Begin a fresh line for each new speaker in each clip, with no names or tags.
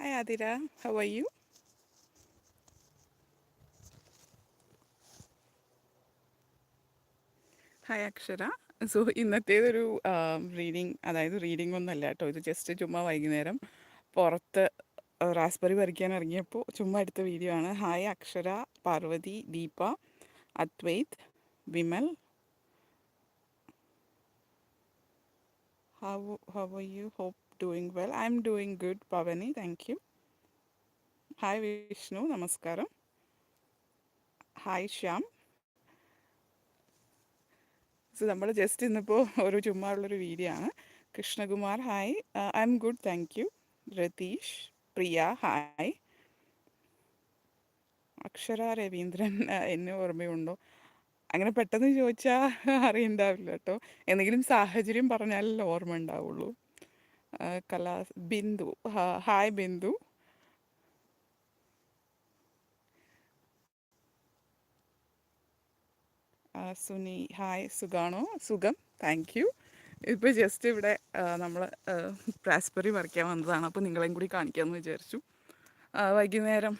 Hi Adira, how are you? Hi Akshara so ഇന്നത്തേതൊരു reading അതായത് reading ഒന്നല്ല കേട്ടോ. ഇത് ജസ്റ്റ് ചുമ്മാ വൈകുന്നേരം പുറത്ത് റാസ്ബെറി പറിക്കാൻ ഇറങ്ങിയപ്പോൾ ചുമ്മാ എടുത്ത വീഡിയോ ആണ്. Hi Akshara Parvathy Deepa Advaith Vimal how how are you? Hope doing well. I'm doing good, Pavani. Thank you. Hi Vishnu നമസ്കാരം ഹായ് ശ്യാം നമ്മൾ ജസ്റ്റ് ഇന്നിപ്പോൾ ഒരു ചുമ്മാ ഉള്ളൊരു വീഡിയോ ആണ് Krishnakumar hi I'm good thank you Ratheesh Priya hi Akshara Raveendran uh, എന്നെ ഓർമ്മയുണ്ടോ അങ്ങനെ പെട്ടെന്ന് ചോദിച്ചാൽ അറിയണ്ടാവില്ല കേട്ടോ എന്തെങ്കിലും സാഹചര്യം പറഞ്ഞാലല്ലേ ഓർമ്മ ഉണ്ടാവുള്ളൂ കലാ ബിന്ദു ഹായ് ബിന്ദു. സുനി ഹായ് സുഖാണോ? സുഖം താങ്ക് യു. ഇപ്പോൾ ജസ്റ്റ് ഇവിടെ നമ്മൾ പ്രാസ്പെറി പറിക്കാൻ വന്നതാണ്. അപ്പോൾ നിങ്ങളെയും കൂടി കാണിക്കാമെന്ന് വിചാരിച്ചു. വൈകുന്നേരം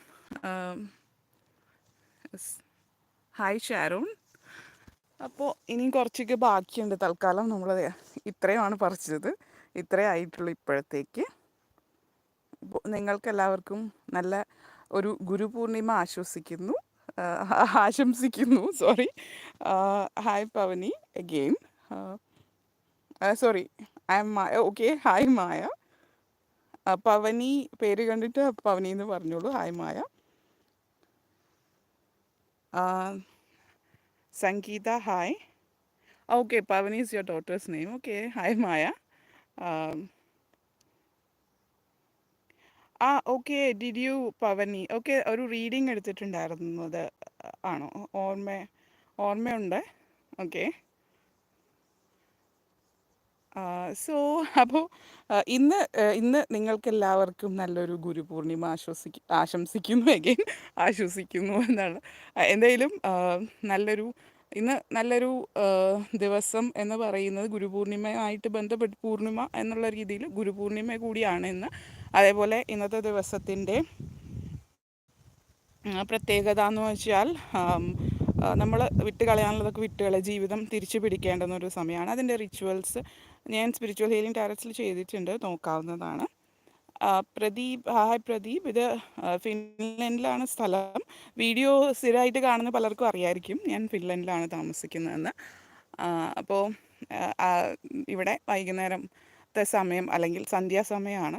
ഹായ് ഷാരോൺ. അപ്പോൾ ഇനിയും കുറച്ചൊക്കെ ബാക്കിയുണ്ട്. തൽക്കാലം നമ്മൾ ഇത്രയുമാണ് പറിച്ചത്. ഇത്രേ ആയിട്ടുള്ളൂ ഇപ്പോഴത്തേക്ക്. അപ്പോൾ നിങ്ങൾക്കെല്ലാവർക്കും നല്ല ഒരു ഗുരുപൂർണിമ ആശ്വസിക്കുന്നു. ആശംസിക്കുന്നു. Sorry. Hi Pavani again sorry. I'm Maya okay. Hi Maya. Pavani പേര് കണ്ടിട്ട് പവനി എന്ന് പറഞ്ഞോളൂ. Hi Maya. Sangeetha hi okay Pavani is your daughter's name okay hi Maya ആ okay did you Pavani okay ഒരു റീഡിങ് എടുത്തിട്ടുണ്ടായിരുന്നത് ആണോ? ഓർമ്മ ഓർമ്മയുണ്ട്? ഓക്കെ സോ അപ്പോൾ ഇന്ന് ഇന്ന് നിങ്ങൾക്കെല്ലാവർക്കും നല്ലൊരു ഗുരുപൂർണിമ ആശ്വസിക്ക ആശംസിക്കുന്നു എഗെയിൻ ആശ്വസിക്കുന്നു എന്നാണ്. എന്തായാലും നല്ലൊരു ഇന്ന് നല്ലൊരു ദിവസം എന്ന് പറയുന്നത് ഗുരുപൂർണിമയായിട്ട് ബന്ധപ്പെട്ട് പൂർണിമ എന്നുള്ള രീതിയിൽ ഗുരുപൂർണിമ കൂടിയാണ് ഇന്ന് അതേപോലെ ഇന്നത്തെ ദിവസത്തിന്റെ പ്രത്യേകത എന്ന് വെച്ചാൽ നമ്മൾ വിട്ട് കളയാനുള്ളതൊക്കെ വിട്ട് കളയുക ജീവിതം തിരിച്ചു പിടിക്കേണ്ടുന്ന ഒരു സമയമാണ്. അതിന്റെ റിച്വൽസ് ഞാൻ സ്പിരിച്വൽ ഹീലിംഗ് ടാരറ്റ്സിൽ ചെയ്തിട്ടുണ്ട്. നോക്കാവുന്നതാണ്. പ്രദീപ് ഹായ് പ്രദീപ്. ഇത് ഫിൻലൻഡിലാണ് സ്ഥലം. വീഡിയോ സ്ഥിരമായിട്ട് കാണുന്ന പലർക്കും അറിയായിരിക്കും. ഞാൻ ഫിൻലൻഡിലാണ് താമസിക്കുന്നതെന്ന്. അപ്പോൾ ഇവിടെ വൈകുന്നേരത്തെ സമയം അല്ലെങ്കിൽ സന്ധ്യാസമയമാണ്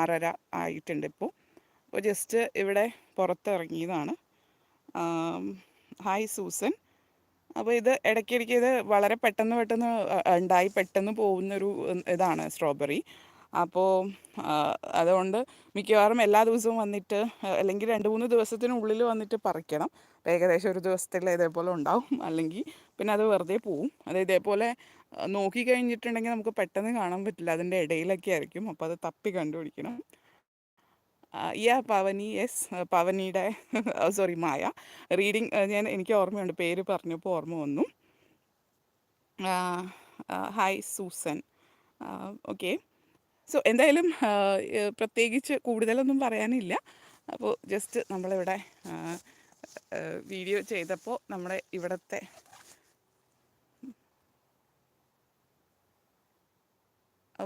ആറര ആയിട്ടുണ്ട് ഇപ്പോൾ അപ്പോൾ ജസ്റ്റ് ഇവിടെ പുറത്തിറങ്ങിയതാണ്. ഹായ് സൂസൻ അപ്പോൾ ഇത് ഇടയ്ക്കിടയ്ക്ക് ഇത് വളരെ പെട്ടെന്ന് പെട്ടെന്ന് ഉണ്ടായി പെട്ടെന്ന് പോകുന്നൊരു ഇതാണ് സ്ട്രോബെറി അപ്പോൾ അതുകൊണ്ട് മിക്കവാറും എല്ലാ ദിവസവും വന്നിട്ട് അല്ലെങ്കിൽ രണ്ട് മൂന്ന് ദിവസത്തിനുള്ളിൽ വന്നിട്ട് പറിക്കണം. ഏകദേശം ഒരു ദിവസത്തിൽ ഇതേപോലെ ഉണ്ടാവും. അല്ലെങ്കിൽ പിന്നെ അത് വെറുതെ പോവും. അത് ഇതേപോലെ നോക്കി കഴിഞ്ഞിട്ടുണ്ടെങ്കിൽ നമുക്ക് പെട്ടെന്ന് കാണാൻ പറ്റില്ല. അതിന്റെ ഇടയിലൊക്കെ ആയിരിക്കും. അപ്പോൾ അത് തപ്പി കണ്ടുപിടിക്കണം. യാ പവനി യെസ് പവനിയുടെ സോറി മായ. റീഡിങ് ഞാൻ എനിക്ക് ഓർമ്മയുണ്ട് പേര് പറഞ്ഞപ്പോൾ ഓർമ്മ വന്നു. Hi Susan. ഓക്കെ സോ എന്തായാലും പ്രത്യേകിച്ച് കൂടുതലൊന്നും പറയാനില്ല. അപ്പോൾ ജസ്റ്റ് നമ്മളിവിടെ വീഡിയോ ചെയ്തപ്പോൾ നമ്മുടെ ഇവിടുത്തെ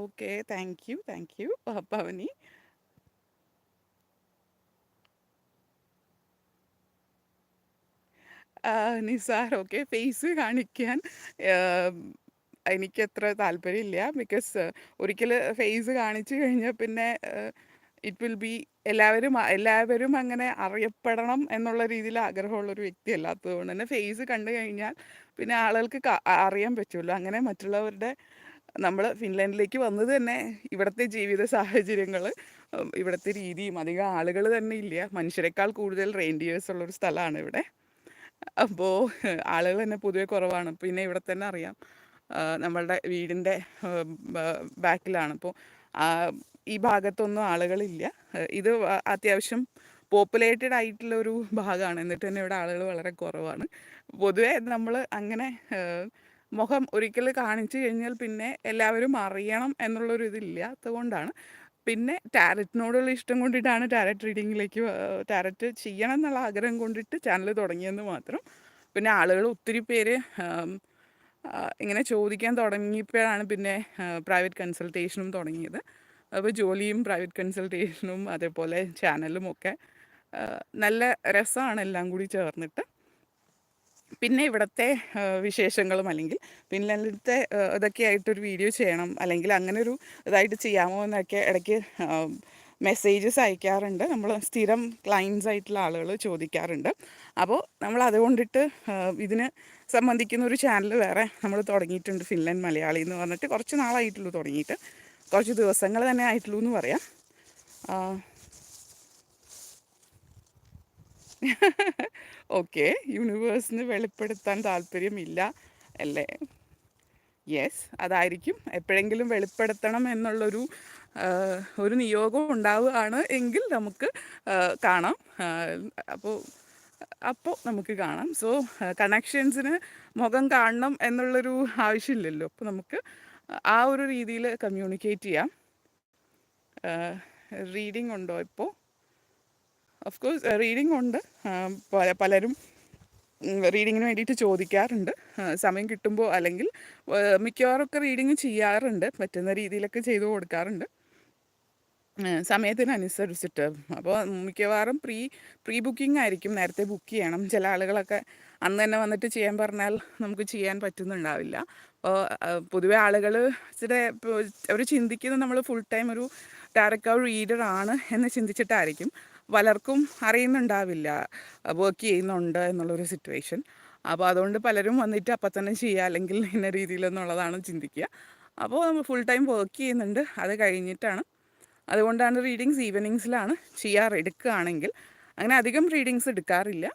okay thank you thank you Pavani. Okay. Face കാണിക്കാൻ എനിക്കത്ര താല്പര്യമില്ല. ബിക്കോസ് ഒരിക്കൽ ഫേസ് കാണിച്ചു കഴിഞ്ഞാൽ പിന്നെ ഇറ്റ് വിൽ ബി എല്ലാവരും എല്ലാവരും അങ്ങനെ അറിയപ്പെടണം എന്നുള്ള രീതിയിൽ ആഗ്രഹമുള്ളൊരു വ്യക്തി അല്ലാത്തത് കൊണ്ട് തന്നെ ഫേസ് കണ്ടു കഴിഞ്ഞാൽ പിന്നെ ആളുകൾക്ക് അറിയാൻ പറ്റുമല്ലോ അങ്ങനെ മറ്റുള്ളവരുടെ നമ്മൾ ഫിൻലാൻഡിലേക്ക് വന്നത് തന്നെ ഇവിടുത്തെ ജീവിത സാഹചര്യങ്ങൾ ഇവിടുത്തെ രീതിയും. അധികം ആളുകൾ തന്നെ ഇല്ല. മനുഷ്യരെക്കാൾ കൂടുതൽ റെയിൻഡിയേഴ്സ് ഉള്ളൊരു സ്ഥലമാണ് ഇവിടെ. അപ്പോൾ ആളുകൾ തന്നെ പൊതുവെ കുറവാണ്. പിന്നെ ഇവിടെ തന്നെ അറിയാം നമ്മളുടെ വീടിന്റെ ബാക്കിലാണ്. അപ്പോൾ ഈ ഭാഗത്തൊന്നും ആളുകളില്ല. ഇത് അത്യാവശ്യം പോപ്പുലേറ്റഡ് ആയിട്ടുള്ള ഒരു ഭാഗമാണ്. എന്നിട്ട് തന്നെ ഇവിടെ ആളുകൾ വളരെ കുറവാണ്. പൊതുവേ നമ്മൾ അങ്ങനെ മുഖം ഒരിക്കൽ കാണിച്ചു കഴിഞ്ഞാൽ പിന്നെ എല്ലാവരും അറിയണം എന്നുള്ളൊരു ഇതില്ലാത്തത് കൊണ്ടാണ് പിന്നെ ടാരറ്റിനോടുള്ള ഇഷ്ടം കൊണ്ടിട്ടാണ് ടാരറ്റ് റീഡിങ്ങിലേക്ക് ടാരറ്റ് ചെയ്യണം എന്നുള്ള ആഗ്രഹം കൊണ്ടിട്ട് ചാനൽ തുടങ്ങിയെന്ന് മാത്രം. പിന്നെ ആളുകൾ ഒത്തിരി പേര് ഇങ്ങനെ ചോദിക്കാൻ തുടങ്ങിയപ്പോഴാണ് പിന്നെ പ്രൈവറ്റ് കൺസൾട്ടേഷനും തുടങ്ങിയത്. അപ്പോൾ ജോലിയും പ്രൈവറ്റ് കൺസൾട്ടേഷനും അതേപോലെ ചാനലും ഒക്കെ നല്ല രസമാണ് എല്ലാം കൂടി ചേർന്നിട്ട്. പിന്നെ ഇവിടുത്തെ വിശേഷങ്ങളും അല്ലെങ്കിൽ ഫിൻലാൻഡിലത്തെ ഇതൊക്കെ ആയിട്ടൊരു വീഡിയോ ചെയ്യണം അല്ലെങ്കിൽ അങ്ങനെ ഒരു ഇതായിട്ട് ചെയ്യാമോ എന്നൊക്കെ ഇടയ്ക്ക് മെസ്സേജസ് അയക്കാറുണ്ട്. നമ്മൾ സ്ഥിരം ക്ലയൻസ് ആയിട്ടുള്ള ആളുകൾ ചോദിക്കാറുണ്ട്. അപ്പോൾ നമ്മൾ അതുകൊണ്ടിട്ട് ഇതിന് സംബന്ധിക്കുന്ന ഒരു ചാനൽ വേറെ നമ്മൾ തുടങ്ങിയിട്ടുണ്ട്. ഫിൻലാൻഡ് മലയാളി എന്ന് പറഞ്ഞിട്ട് കുറച്ച് നാളായിട്ടുള്ളൂ തുടങ്ങിയിട്ട്. കുറച്ച് ദിവസങ്ങൾ തന്നെ ആയിട്ടുള്ളൂ എന്ന് പറയാം. ഓക്കെ. യൂണിവേഴ്സിന് വെളിപ്പെടുത്താൻ താല്പര്യമില്ല അല്ലേ? യെസ് അതായിരിക്കും. എപ്പോഴെങ്കിലും വെളിപ്പെടുത്തണം എന്നുള്ളൊരു ഒരു നിയോഗം ഉണ്ടാവുകയാണ് എങ്കിൽ നമുക്ക് കാണാം. അപ്പോൾ അപ്പോൾ നമുക്ക് കാണാം. സോ കണക്ഷൻസിന് മുഖം കാണണം എന്നുള്ളൊരു ആവശ്യമില്ലല്ലോ. അപ്പോൾ നമുക്ക് ആ ഒരു രീതിയിൽ കമ്മ്യൂണിക്കേറ്റ് ചെയ്യാം. റീഡിംഗ് ഉണ്ടോ ഇപ്പോൾ ഓഫ് കോഴ്സ് റീഡിംഗ് ഉണ്ട്. പലരും റീഡിങ്ങിന് വേണ്ടിയിട്ട് ചോദിക്കാറുണ്ട്. സമയം കിട്ടുമ്പോൾ അല്ലെങ്കിൽ മിക്കവാറൊക്കെ റീഡിങ് ചെയ്യാറുണ്ട്. പറ്റുന്ന രീതിയിലൊക്കെ ചെയ്തു കൊടുക്കാറുണ്ട്. സമയത്തിനനുസരിച്ചിട്ട്. അപ്പോൾ മിക്കവാറും പ്രീ പ്രീ ബുക്കിംഗ് ആയിരിക്കും നേരത്തെ ബുക്ക് ചെയ്യണം. ചില ആളുകളൊക്കെ അന്ന് തന്നെ വന്നിട്ട് ചെയ്യാൻ പറഞ്ഞാൽ നമുക്ക് ചെയ്യാൻ പറ്റുന്നുണ്ടാവില്ല. അപ്പോൾ പൊതുവെ ആളുകൾ ഇച്ചിരി അവർ ചിന്തിക്കുന്നത് നമ്മൾ ഫുൾ ടൈം ഒരു ഡയറക്റ്റ് റീഡർ ആണ് എന്ന് ചിന്തിച്ചിട്ടായിരിക്കും. പലർക്കും അറിയുന്നുണ്ടാവില്ല വർക്ക് ചെയ്യുന്നുണ്ട് എന്നുള്ളൊരു സിറ്റുവേഷൻ അപ്പോൾ അതുകൊണ്ട് പലരും വന്നിട്ട് അപ്പം തന്നെ ചെയ്യുക അല്ലെങ്കിൽ ഇന്ന രീതിയിലെന്നുള്ളതാണ് ചിന്തിക്കുക. അപ്പോൾ നമ്മൾ ഫുൾ ടൈം വർക്ക് ചെയ്യുന്നുണ്ട്. അത് കഴിഞ്ഞിട്ടാണ്. അതുകൊണ്ടാണ് റീഡിങ്സ് ഈവനിങ്സിലാണ് ചെയ്യാറ് എടുക്കുകയാണെങ്കിൽ. അങ്ങനെ അധികം റീഡിങ്സ് എടുക്കാറില്ല.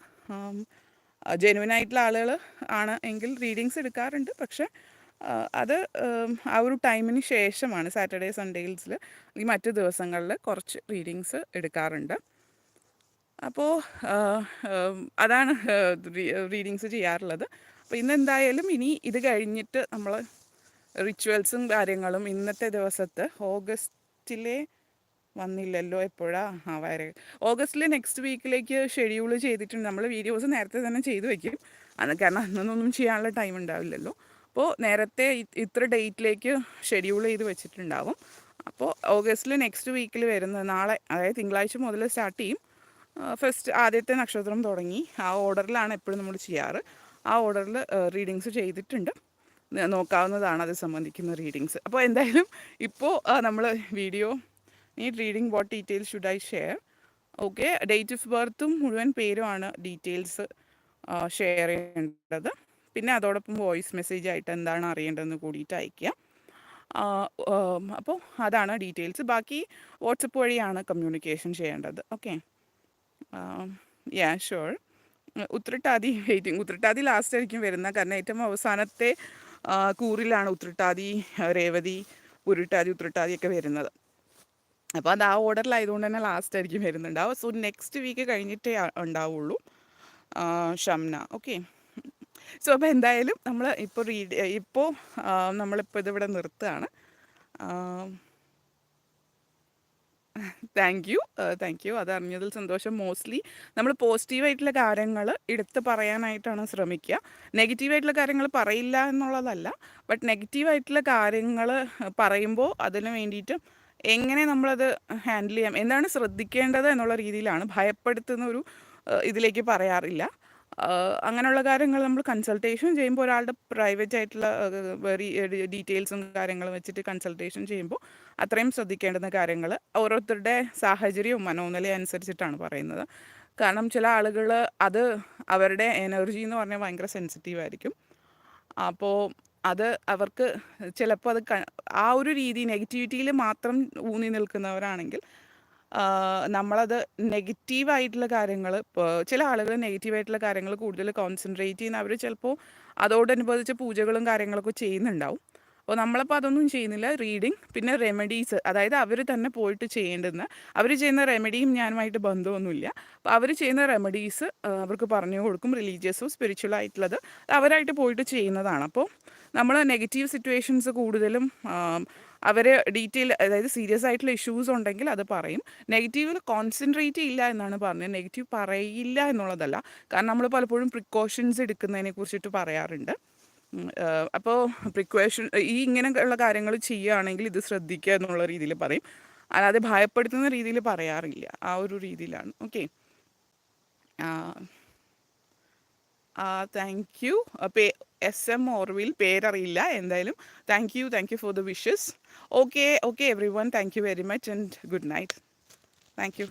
ജെനുവിൻ ആയിട്ടുള്ള ആളുകൾ ആണ് എങ്കിൽ റീഡിങ്സ് എടുക്കാറുണ്ട്. പക്ഷേ അത് ആ ഒരു ടൈമിന് ശേഷമാണ് സാറ്റർഡേ സൺഡേസിൽ ഈ മറ്റ് ദിവസങ്ങളിൽ കുറച്ച് റീഡിങ്സ് എടുക്കാറുണ്ട്. അപ്പോൾ അതാണ് റീഡിങ്സ് ചെയ്യാറുള്ളത്. അപ്പോൾ ഇന്ന് എന്തായാലും ഇനി ഇത് കഴിഞ്ഞിട്ട് നമ്മൾ റിച്വൽസും കാര്യങ്ങളും ഇന്നത്തെ ദിവസത്തെ ഓഗസ്റ്റിലെ വന്നില്ലല്ലോ എപ്പോഴാ? ആ വയറ്. ഓഗസ്റ്റിലെ നെക്സ്റ്റ് വീക്കിലേക്ക് ഷെഡ്യൂൾ ചെയ്തിട്ടുണ്ട്. നമ്മൾ വീഡിയോസ് നേരത്തെ തന്നെ ചെയ്തു വയ്ക്കും അന്ന് കാരണം അന്നൊന്നും ചെയ്യാനുള്ള ടൈം ഉണ്ടാവില്ലല്ലോ. അപ്പോൾ നേരത്തെ ഇത്ര ഡേറ്റിലേക്ക് ഷെഡ്യൂൾ ചെയ്ത് വെച്ചിട്ടുണ്ടാവും. അപ്പോൾ ഓഗസ്റ്റിൽ നെക്സ്റ്റ് വീക്കിൽ വരുന്ന നാളെ അതായത് തിങ്കളാഴ്ച മുതൽ സ്റ്റാർട്ട് ചെയ്യും. ഫസ്റ്റ് ആദ്യത്തെ നക്ഷത്രം തുടങ്ങി. ആ ഓർഡറിലാണ് എപ്പോഴും നമ്മൾ ചെയ്യാറ്. ആ ഓർഡറിൽ റീഡിങ്സ് ചെയ്തിട്ടുണ്ട്. നോക്കാവുന്നതാണ് അത് സംബന്ധിക്കുന്ന റീഡിങ്സ് അപ്പോൾ എന്തായാലും ഇപ്പോൾ നമ്മൾ video need reading what details should I share okay date of ബർത്തും മുഴുവൻ പേരുമാണ് ഡീറ്റെയിൽസ് ഷെയർ ചെയ്യേണ്ടത്. പിന്നെ അതോടൊപ്പം വോയിസ് മെസ്സേജ് ആയിട്ട് എന്താണ് അറിയേണ്ടതെന്ന് കൂടിയിട്ട് അയയ്ക്കുക അപ്പോൾ അതാണ് ഡീറ്റെയിൽസ് ബാക്കി വാട്സപ്പ് വഴിയാണ് കമ്മ്യൂണിക്കേഷൻ ചെയ്യേണ്ടത്. Okay yeah sure Uthrattathi waiting Uthrattathi last ആയിരിക്കും വരുന്നത്. കാരണം ഏറ്റവും അവസാനത്തെ കൂറിലാണ് ഉത്രട്ടാതി രേവതി ഉരുട്ടാതി ഉത്രട്ടാതി ഒക്കെ വരുന്നത്. അപ്പോൾ അത് ആ ഓർഡറിലായതുകൊണ്ട് തന്നെ ലാസ്റ്റ് ആയിരിക്കും വരുന്നുണ്ടാവും സോ നെക്സ്റ്റ് വീക്ക് കഴിഞ്ഞിട്ടേ ഉണ്ടാവുള്ളൂ. ഷംന. ഓക്കെ സോ അപ്പോൾ എന്തായാലും നമ്മൾ ഇപ്പോൾ റീഡ് ഇപ്പോൾ നമ്മളിപ്പോൾ ഇതിവിടെ നിർത്തുകയാണ്. താങ്ക് യു താങ്ക് യു അത് അറിഞ്ഞതിൽ സന്തോഷം. മോസ്റ്റ്ലി നമ്മൾ പോസിറ്റീവായിട്ടുള്ള കാര്യങ്ങൾ എടുത്ത് പറയാനായിട്ടാണ് ശ്രമിക്കുക. നെഗറ്റീവായിട്ടുള്ള കാര്യങ്ങൾ പറയില്ല എന്നുള്ളതല്ല. ബട്ട് നെഗറ്റീവായിട്ടുള്ള കാര്യങ്ങൾ പറയുമ്പോൾ അതിന് വേണ്ടിയിട്ട് എങ്ങനെ നമ്മളത് ഹാൻഡിൽ ചെയ്യാം? എന്താണ് ശ്രദ്ധിക്കേണ്ടത് എന്നുള്ള രീതിയിലാണ് ഭയപ്പെടുത്തുന്ന ഒരു ഇതിലേക്ക് പറയാറില്ല. അങ്ങനെയുള്ള കാര്യങ്ങൾ നമ്മൾ കൺസൾട്ടേഷൻ ചെയ്യുമ്പോൾ ഒരാളുടെ പ്രൈവറ്റ് ആയിട്ടുള്ള വെറി ഡീറ്റെയിൽസും കാര്യങ്ങളും വെച്ചിട്ട് കൺസൾട്ടേഷൻ ചെയ്യുമ്പോൾ അത്രയും ശ്രദ്ധിക്കേണ്ടുന്ന കാര്യങ്ങൾ ഓരോരുത്തരുടെ സാഹചര്യവും മനോനിലയും അനുസരിച്ചിട്ടാണ് പറയുന്നത്. കാരണം ചില ആളുകൾ അത് അവരുടെ എനർജി എന്ന് പറഞ്ഞാൽ ഭയങ്കര സെൻസിറ്റീവ് ആയിരിക്കും. അപ്പോൾ അത് അവർക്ക് ചിലപ്പോൾ അത് ആ ഒരു രീതി നെഗറ്റിവിറ്റിയിൽ മാത്രം ഊന്നി നിൽക്കുന്നവരാണെങ്കിൽ നമ്മളത് നെഗറ്റീവായിട്ടുള്ള കാര്യങ്ങൾ ചില ആളുകൾ നെഗറ്റീവായിട്ടുള്ള കാര്യങ്ങൾ കൂടുതൽ കോൺസെൻട്രേറ്റ് ചെയ്യുന്ന അവർ ചിലപ്പോൾ അതോടനുബന്ധിച്ച് പൂജകളും കാര്യങ്ങളൊക്കെ ചെയ്യുന്നുണ്ടാവും. അപ്പോൾ നമ്മളിപ്പോൾ അതൊന്നും ചെയ്യുന്നില്ല. റീഡിങ് പിന്നെ റെമഡീസ് അതായത് അവർ തന്നെ പോയിട്ട് ചെയ്യേണ്ടുന്ന അവർ ചെയ്യുന്ന റെമഡിയും ഞാനുമായിട്ട് ബന്ധമൊന്നുമില്ല. അപ്പോൾ അവർ ചെയ്യുന്ന റെമഡീസ് അവർക്ക് പറഞ്ഞു കൊടുക്കും. റിലീജിയസോ സ്പിരിച്വൽ ആയിട്ടുള്ളത് അവരായിട്ട് പോയിട്ട് ചെയ്യുന്നതാണ്. അപ്പോൾ നമ്മൾ നെഗറ്റീവ് സിറ്റുവേഷൻസ് കൂടുതലും അവർ ഡീറ്റെയിൽ അതായത് സീരിയസ് ആയിട്ടുള്ള ഇഷ്യൂസ് ഉണ്ടെങ്കിൽ അത് പറയും. നെഗറ്റീവിൽ കോൺസെൻട്രേറ്റ് ഇല്ല എന്നാണ് പറഞ്ഞത്. നെഗറ്റീവ് പറയില്ല എന്നുള്ളതല്ല. കാരണം നമ്മൾ പലപ്പോഴും പ്രിക്കോഷൻസ് എടുക്കുന്നതിനെ കുറിച്ചിട്ട് പറയാറുണ്ട്. അപ്പോൾ പ്രിക്കോഷൻ ഈ ഇങ്ങനെയുള്ള കാര്യങ്ങൾ ചെയ്യുകയാണെങ്കിൽ ഇത് ശ്രദ്ധിക്കുക എന്നുള്ള രീതിയിൽ പറയും. അല്ലാതെ ഭയപ്പെടുത്തുന്ന രീതിയിൽ പറയാറില്ല. ആ ഒരു രീതിയിലാണ്. ഓക്കെ താങ്ക് യു പേ എസ് എം ഓർവിൽ പേരറിയില്ല എന്തായാലും. Thank you thank you for the wishes okay okay everyone thank you very much and good night thank you